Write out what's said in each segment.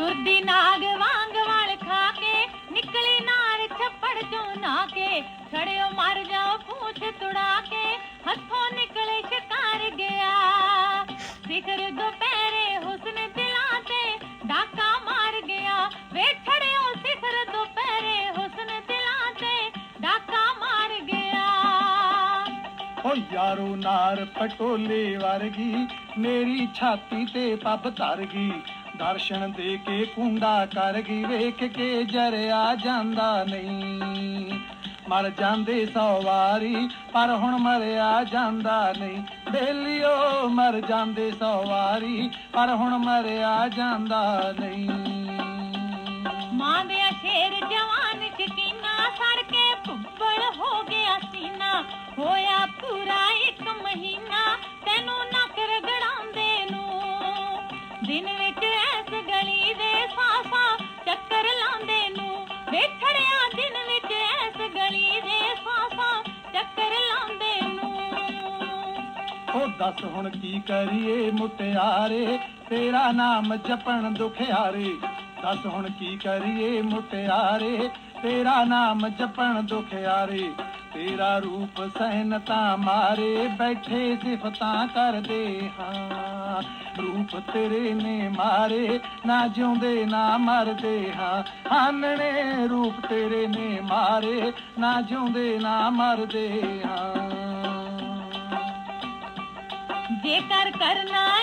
नाग वांग वाल खाके, निकली नार छप्पड़ नाके जाओ पूछ तुड़ा के हथों निकले शिकार गया। सिखर दोपहरे हुस्न दिलाते, डाका मार गया। वे सिखर दिलाते, डाका मार गया। ओ यारो नार पटोले वारगी, मेरी छाती ते पप तारगी। ਦਰਸ਼ਨ ਦੇ ਕੇ ਕੁੰਡਾ ਕਰ ਗਈ ਵੇਖ ਕੇ ਜਰਿਆ ਜਾਂਦਾ ਨਹੀਂ। ਮਰ ਜਾਂਦੇ ਸੌ ਵਾਰੀ, ਪਰ ਹੁਣ ਮਰਿਆ ਜਾਂਦਾ ਨਹੀਂ। ਬੇਲੀਓ, ਮਰ ਜਾਂਦੇ ਸੌ ਵਾਰੀ, ਪਰ ਹੁਣ ਮਰਿਆ ਜਾਂਦਾ ਨਹੀਂ। ਮਾਂ ਦੇ ਸ਼ੇਰ ਜਵਾਨ ਸ਼ਕੀਨਾ ਸੜ ਕੇ ਭੁੱਬੜ ਹੋ ਗਿਆ ਸੀਨਾ। ਹੋਇਆ ਪੂਰਾ ਇੱਕ ਮਹੀਨਾ, ਤੈਨੂੰ ਨੱਕ ਰਗੜਾਉਂਦੇ ਨੂੰ। ਦਿਨ ਵਿੱਚ ਦੇ ਸਾਸਾ ਚੱਕਰ ਲਾਉਂਦੇ ਨੂੰ। ਵੇਖੜਿਆ ਦਿਨ ਵਿੱਚ ਐਸ ਗਲੀ ਦੇ ਸਾਸਾ ਚੱਕਰ ਲਾਉਂਦੇ ਨੂੰ। ਉਹ ਦੱਸ ਹੁਣ ਕੀ ਕਰੀਏ ਮੁਟਿਆਰੇ, ਤੇਰਾ ਨਾਮ ਜਪਣ ਦੁਖਿਆਰੇ। ਦੱਸ ਹੁਣ ਕੀ ਕਰੀਏ ਮੁਟਿਆਰੇ, ਤੇਰਾ ਨਾਮ ਜਪਣ ਦੁਖਿਆਰੇ। ਤੇਰਾ ਰੂਪ ਸਹਿਨਤਾ ਮਾਰੇ ਬੈਠੇ ਸਿਫਤਾਂ ਕਰਦੇ ਹਾਂ। ਰੂਪ ਤੇਰੇ ਨੇ ਮਾਰੇ, ਨਾ ਜਿਉਂਦੇ ਨਾ ਮਰਦੇ ਹਾਂ। ਹਾਨਣੇ ਰੂਪ ਤੇਰੇ ਨੇ ਮਾਰੇ, ਨਾ ਜਿਉਂਦੇ ਨਾ ਮਰਦੇ ਹਾਂ। ਜੇਕਰ ਕਰਨਾ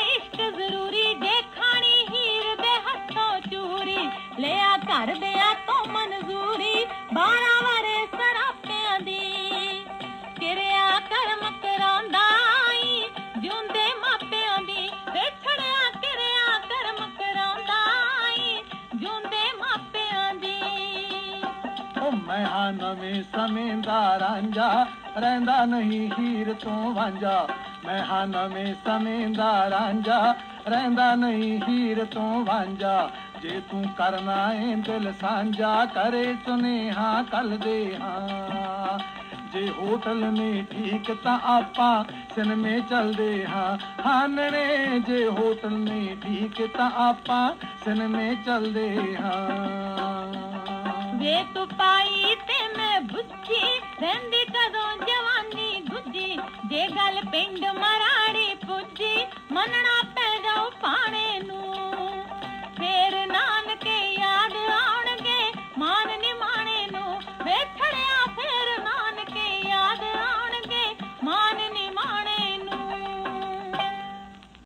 महां नव समय दांजा रहंदा न हा रहंदा न सुहां कले हां जेटल में ठीक तलदे जे होटल में ठीक तल ਵੇ ਤੂੰ ਪਾਈ ਤੇ ਮੈਂ ਬੁੱਝੀ ਰਹਿੰਦੀ ਕਦੋਂ ਜਵਾਨੀ ਗੁੱਜੀ ਜੇ ਗੱਲ ਪਿੰਡ ਮਰਾੜੀ ਪੁੱਜੀ, ਮੰਨਣਾ